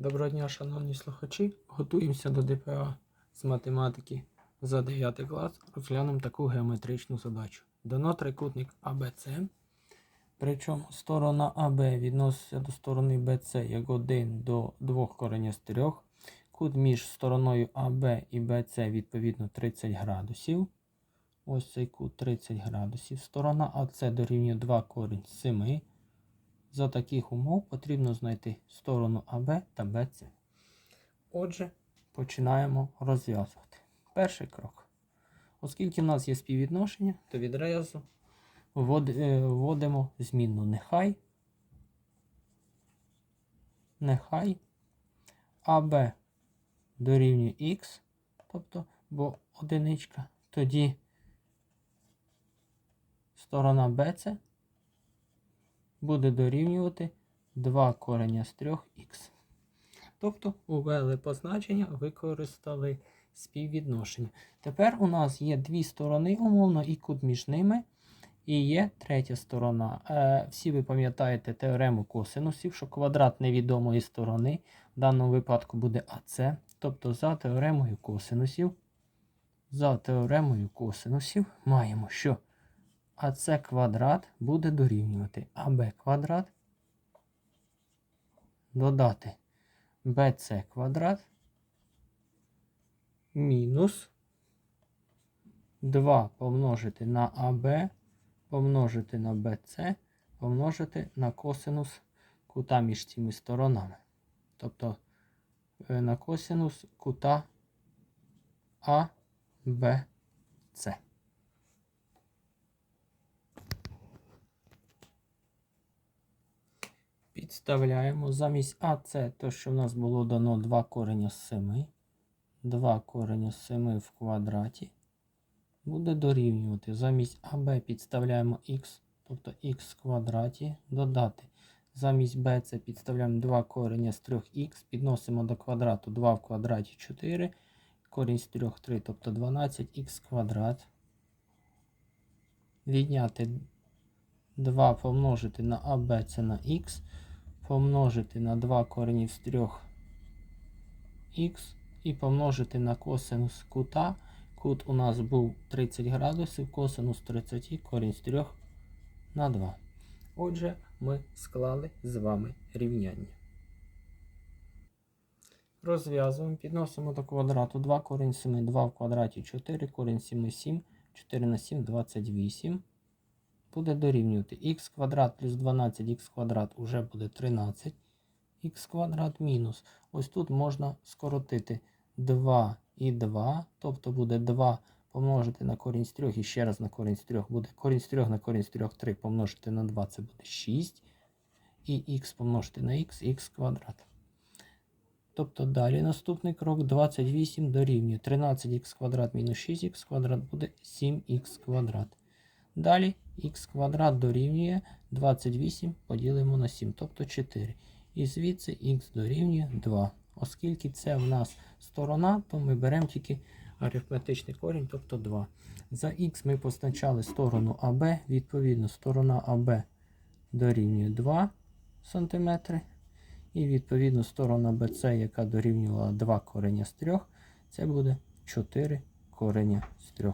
Доброго дня, шановні слухачі. Готуємося до ДПА з математики за 9 клас. Розглянемо таку геометричну задачу. Дано трикутник АБЦ. Причому сторона АБ відноситься до сторони БЦ як 1 до 2 корення з 3. Кут між стороною АБ і БЦ відповідно 30 градусів. Ось цей кут 30 градусів. Сторона АЦ дорівнює 2 корінь з 7. За таких умов потрібно знайти сторону АБ та БЦ. Отже, починаємо розв'язувати. Перший крок. Оскільки в нас є співвідношення, то відразу е, вводимо змінну нехай. Нехай АБ дорівнює Х, тобто, бо одиничка, тоді сторона БЦ буде дорівнювати 2 корення з 3х. Тобто увели позначення, використали співвідношення. Тепер у нас є дві сторони, умовно, і кут між ними. І є третя сторона. Е, всі ви пам'ятаєте теорему косинусів, що квадрат невідомої сторони в даному випадку буде АС. Тобто за теоремою косинусів, за теоремою косинусів маємо, що АС квадрат буде дорівнювати АБ квадрат додати БЦ квадрат мінус 2 помножити на АБ, помножити на БЦ, помножити на косинус кута між цими сторонами. Тобто е, на косинус кута АБЦ. Підставляємо замість АЦ, то що в нас було дано 2 корення з 7. 2 корення з 7 в квадраті. Буде дорівнювати. Замість АБ підставляємо х, тобто х в квадраті. Додати. Замість b це підставляємо 2 корення з 3х. Підносимо до квадрату 2 в квадраті 4. Корінь з 3 3, тобто 12х квадрат. Відняти 2 помножити на АБ це на х, помножити на 2 коренів з 3 х і помножити на косинус кута. Кут у нас був 30 градусів, косинус 30, корінь з 3 на 2. Отже, ми склали з вами рівняння. Розв'язуємо, підносимо до квадрату 2 корінь 7, 2 в квадраті 4, корінь 7, 7, 4 на 7, 28 буде дорівнювати х квадрат плюс 12х квадрат уже буде 13. х квадрат мінус. Ось тут можна скоротити 2 і 2, тобто буде 2 помножити на корінь з 3 і ще раз на корінь з 3 буде корінь з 3 на корінь з 3 3 помножити на 2 це буде 6. І х помножити на х, х квадрат. Тобто далі наступний крок 28 дорівнює 13х квадрат мінус 6х квадрат буде 7х квадрат. Далі х квадрат дорівнює 28 поділимо на 7, тобто 4. І звідси х дорівнює 2. Оскільки це в нас сторона, то ми беремо тільки арифметичний корінь, тобто 2. За х ми позначали сторону АБ, відповідно, сторона АБ дорівнює 2 см. І відповідно сторона BC, яка дорівнювала 2 кореня з 3, це буде 4 кореня з 3.